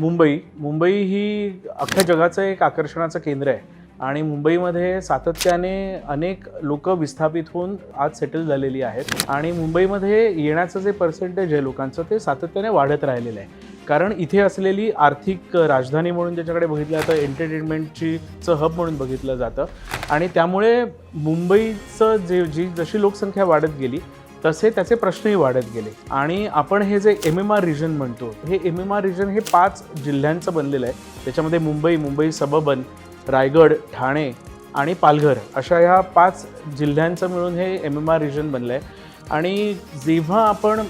मुंबई. मुंबई ही अख्ख्या जगाचं एक आकर्षणाचं केंद्र आहे. आणि मुंबईमध्ये सातत्याने अनेक लोक विस्थापित होऊन आज सेटल झालेली आहेत. आणि मुंबईमध्ये येण्याचं जे पर्सेंटेज आहे लोकांचं ते सातत्याने वाढत राहिलेलं आहे. कारण इथे असलेली आर्थिक राजधानी म्हणून ज्याच्याकडे बघितलं जातं एंटरटेनमेंटचीचं हब म्हणून बघितलं जातं. आणि त्यामुळे मुंबईचं जे जी जशी लोकसंख्या वाढत गेली तसे त्याचे प्रश्नही वाढत गेले. आणि आपण हे जे एम एम आर रिजन म्हणतो हे एम एम आर रिजन हे पाच जिल्ह्यांचं बनलेलं आहे. त्याच्यामध्ये मुंबई मुंबई सबबन रायगड ठाणे आणि पालघर अशा ह्या पाच जिल्ह्यांचं मिळून हे एम एम आर रिजन बनलं आहे आणि जेव्हा आपण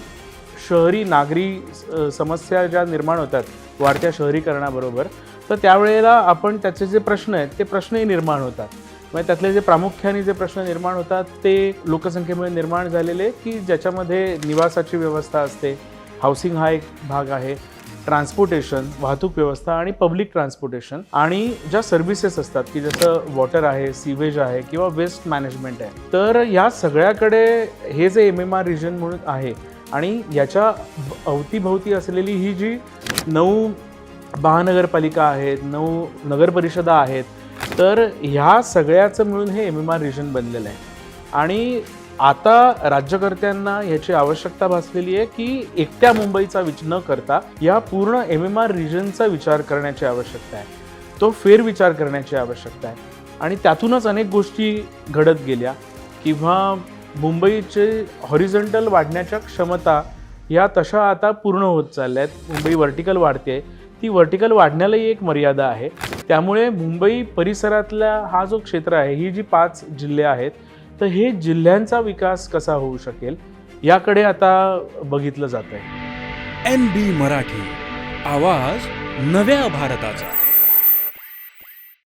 शहरी नागरी समस्या ज्या निर्माण होतात वाढत्या शहरीकरणाबरोबर तर त्यावेळेला आपण त्याचे जे प्रश्न आहेत ते प्रश्नही निर्माण होतात. म्हणजे त्यातले जे प्रामुख्याने जे प्रश्न निर्माण होतात ते लोकसंख्येमुळे निर्माण झालेले की ज्याच्यामध्ये निवासाची व्यवस्था असते हाऊसिंग हा एक भाग आहे ट्रान्सपोर्टेशन वाहतूक व्यवस्था आणि पब्लिक ट्रान्सपोर्टेशन आणि ज्या सर्व्हिसेस असतात की जसं वॉटर आहे सीवेज आहे किंवा वेस्ट मॅनेजमेंट आहे. तर या सगळ्याकडे हे जे एम एम आर रिजन म्हणून आहे आणि याच्या भ- अवतीभवती असलेली ही जी नऊ महानगरपालिका आहेत नऊ नगरपरिषदा आहेत तर ह्या सगळ्याचं मिळून हे एम एम आर रिजन बनलेलं आहे. आणि आता राज्यकर्त्यांना ह्याची आवश्यकता भासलेली आहे की एकट्या मुंबईचा विचार न करता या पूर्ण एम एम आर रिजनचा विचार करण्याची आवश्यकता आहे. तो फेरविचार करण्याची आवश्यकता आहे. आणि त्यातूनच अनेक गोष्टी घडत गेल्या. किंवा मुंबईचे हॉरिझॉन्टल वाढण्याच्या क्षमता या तशा आता पूर्ण होत चालल्या आहेत. मुंबई व्हर्टिकल वाढते. ती व्हर्टिकल वाढण्यालाही एक मर्यादा आहे. त्यामुळे मुंबई परिसरातला हा जो क्षेत्र आहे ही जी पाच जिल्हे आहेत तर हे जिल्ह्यांचा विकास कसा होऊ शकेल याकडे आता बघितलं जात आहे एन बी मराठी आवाज नव्या भारताचा.